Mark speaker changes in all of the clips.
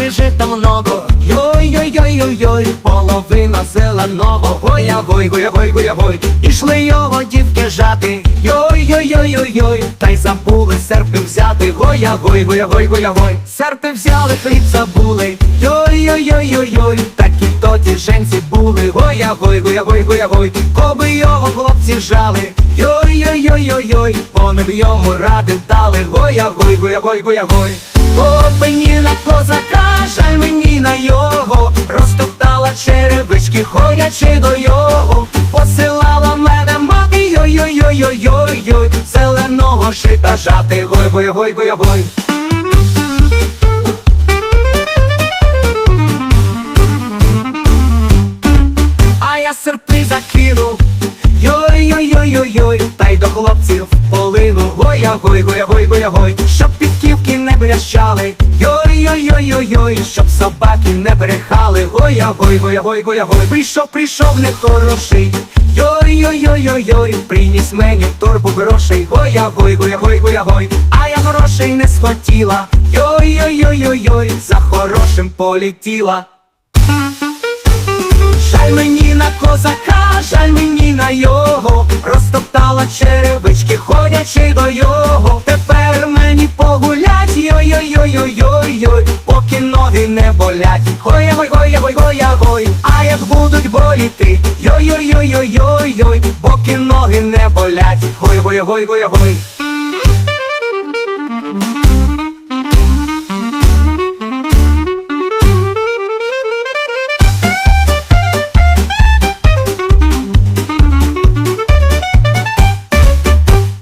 Speaker 1: полі жита много. Йой-йой-йой-йой-йой, половина зеленого. Гоя, гой, гоя, гой, гоя, гой. Ішли його дівки жати. Йой-йой-йой-йой-йой, та й забули серпи взяти. Гоя, гой, гоя, гой, гоя, гой. Серпи взяли, хліб забули. Йой-йой-йой-йой-йой, такі то ті женці були. Гоя, гой, гоя, гой, гоя, гой. Коби його хлопці жали. Йой-йой-йой-йой-йой, вони б йому ради дали. Гоя, гой, гоя, гой, гоя, гой. О, мені на козака, жаль мені на його, розтоптала черевички, ходячи до його, посилала мене мати, йой-йой-йой-йой-йой, зеленого шита жати, гой, гой, гой, гой, гой. А я серпи закинув. Йой-йой-йой-йой-йой, та й до хлопців полину. Гоя, не. Йой-йой-йой-йой-йой, щоб собаки не брехали. Гой, прийшов, прийшов нехороший. Йой-йой-йой-йой-йой, приніс мені торбу грошей. Гой, а я грошей не схотіла. Йой-йой-йой-йой-йой, за хорошим полетіла. Жаль мені на козака, жаль мені не болять. Гоя, гой, гоя, гой, гоя, гой, а як будуть боліти, йой-йой-йой-йой-йой, поки ноги не болять. Гой, гой, гой, гой, гой.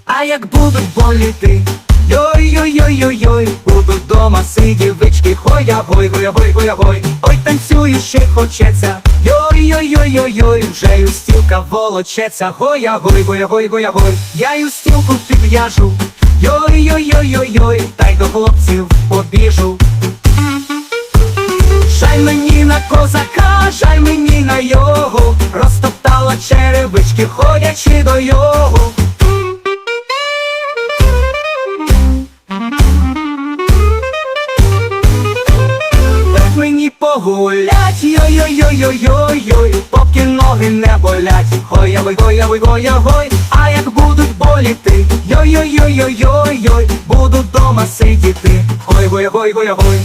Speaker 1: А як будуть боліти, йой-йой-йой-йой-йой, будуть дома сидівички, хоя, гой, гоя, гой, гоя, гой, ой, танцює ще хочеться, йой-йой-йой-йой-йой, вже й устілка волочеться, гоя, гой, гоя, гой, гоя, гой, я й устілку підв'яжу, йой-йой-йой-йой-йой, та й до хлопців побіжу. Жаль мені на козака, жаль мені на його, розтоптала черевички, ходячи до його. Погулять, йой-йой-йой-йой-йой, поки ноги не болять. Гоя, гой, гоя, гой, гоя, гой, а як будуть боліти, йой-йой-йой-йой-йой-йой, буду дома сидіти. Гой, гой гой, гоя, гой.